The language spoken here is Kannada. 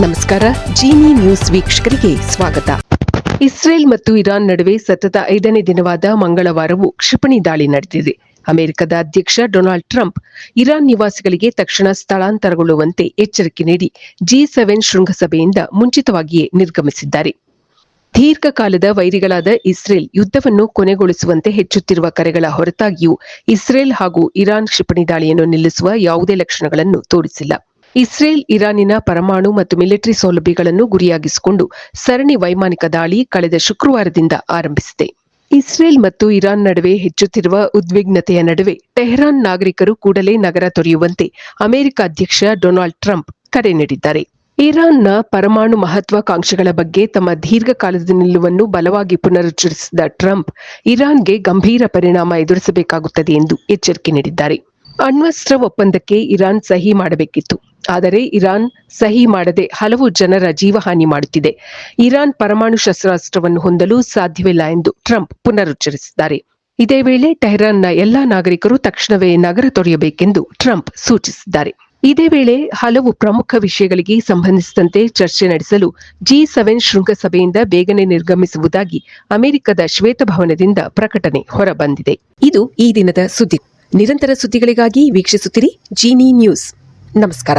ನಮಸ್ಕಾರ, ಜೀನಿ ನ್ಯೂಸ್ ವೀಕ್ಷಕರಿಗೆ ಸ್ವಾಗತ. ಇಸ್ರೇಲ್ ಮತ್ತು ಇರಾನ್ ನಡುವೆ ಸತತ ಐದನೇ ದಿನವಾದ ಮಂಗಳವಾರವೂ ಕ್ಷಿಪಣಿ ದಾಳಿ ನಡೆದಿದೆ. ಅಮೆರಿಕದ ಅಧ್ಯಕ್ಷ ಡೊನಾಲ್ಡ್ ಟ್ರಂಪ್ ಇರಾನ್ ನಿವಾಸಿಗಳಿಗೆ ತಕ್ಷಣ ಸ್ಥಳಾಂತರಗೊಳ್ಳುವಂತೆ ಎಚ್ಚರಿಕೆ ನೀಡಿ ಜಿ ಸೆವೆನ್ ಶೃಂಗಸಭೆಯಿಂದ ಮುಂಚಿತವಾಗಿಯೇ ನಿರ್ಗಮಿಸಿದ್ದಾರೆ. ದೀರ್ಘಕಾಲದ ವೈರಿಗಳಾದ ಇಸ್ರೇಲ್ ಯುದ್ಧವನ್ನು ಕೊನೆಗೊಳಿಸುವಂತೆ ಹೆಚ್ಚುತ್ತಿರುವ ಕರೆಗಳ ಹೊರತಾಗಿಯೂ ಇಸ್ರೇಲ್ ಹಾಗೂ ಇರಾನ್ ಕ್ಷಿಪಣಿ ದಾಳಿಯನ್ನು ನಿಲ್ಲಿಸುವ ಯಾವುದೇ ಲಕ್ಷಣಗಳನ್ನು ತೋರಿಸಿಲ್ಲ. ಇಸ್ರೇಲ್, ಇರಾನಿನ ಪರಮಾಣು ಮತ್ತು ಮಿಲಿಟರಿ ಸೌಲಭ್ಯಗಳನ್ನು ಗುರಿಯಾಗಿಸಿಕೊಂಡು ಸರಣಿ ವೈಮಾನಿಕ ದಾಳಿ ಕಳೆದ ಶುಕ್ರವಾರದಿಂದ ಆರಂಭಿಸಿದೆ. ಇಸ್ರೇಲ್ ಮತ್ತು ಇರಾನ್ ನಡುವೆ ಹೆಚ್ಚುತ್ತಿರುವ ಉದ್ವಿಗ್ನತೆಯ ನಡುವೆ ಟೆಹರಾನ್ ನಾಗರಿಕರು ಕೂಡಲೇ ನಗರ ತೊರೆಯುವಂತೆ ಅಮೆರಿಕ ಅಧ್ಯಕ್ಷ ಡೊನಾಲ್ಡ್ ಟ್ರಂಪ್ ಕರೆ ನೀಡಿದ್ದಾರೆ. ಇರಾನ್ನ ಪರಮಾಣು ಮಹತ್ವಾಕಾಂಕ್ಷೆಗಳ ಬಗ್ಗೆ ತಮ್ಮ ದೀರ್ಘಕಾಲದ ನಿಲುವನ್ನು ಬಲವಾಗಿ ಪುನರುಚ್ಚರಿಸಿದ ಟ್ರಂಪ್, ಇರಾನ್ಗೆ ಗಂಭೀರ ಪರಿಣಾಮ ಎದುರಿಸಬೇಕಾಗುತ್ತದೆ ಎಂದು ಎಚ್ಚರಿಕೆ ನೀಡಿದ್ದಾರೆ. ಅಣ್ವಸ್ತ್ರ ಒಪ್ಪಂದಕ್ಕೆ ಇರಾನ್ ಸಹಿ ಮಾಡಬೇಕಿತ್ತು. ಆದರೆ ಇರಾನ್ ಸಹಿ ಮಾಡದೆ ಹಲವು ಜನರ ಜೀವಹಾನಿ ಮಾಡುತ್ತಿದೆ. ಇರಾನ್ ಪರಮಾಣು ಶಸ್ತ್ರಾಸ್ತ್ರವನ್ನು ಹೊಂದಲು ಸಾಧ್ಯವಿಲ್ಲ ಎಂದು ಟ್ರಂಪ್ ಪುನರುಚ್ಚರಿಸಿದ್ದಾರೆ. ಇದೇ ವೇಳೆ ಟೆಹರಾನ್ನ ಎಲ್ಲಾ ನಾಗರಿಕರು ತಕ್ಷಣವೇ ನಗರ ತೊರೆಯಬೇಕೆಂದು ಟ್ರಂಪ್ ಸೂಚಿಸಿದ್ದಾರೆ. ಇದೇ ವೇಳೆ ಹಲವು ಪ್ರಮುಖ ವಿಷಯಗಳಿಗೆ ಸಂಬಂಧಿಸಿದಂತೆ ಚರ್ಚೆ ನಡೆಸಲು ಜಿ ಸೆವೆನ್ ಶೃಂಗಸಭೆಯಿಂದ ಬೇಗನೆ ನಿರ್ಗಮಿಸುವುದಾಗಿ ಅಮೆರಿಕದ ಶ್ವೇತಭವನದಿಂದ ಪ್ರಕಟಣೆ ಹೊರಬಂದಿದೆ. ಇದು ಈ ದಿನದ ಸುದ್ದಿ. ನಿರಂತರ ಸುದ್ದಿಗಳಿಗಾಗಿ ವೀಕ್ಷಿಸುತ್ತಿರಿ ಜೀನಿ ನ್ಯೂಸ್. ನಮಸ್ಕಾರ.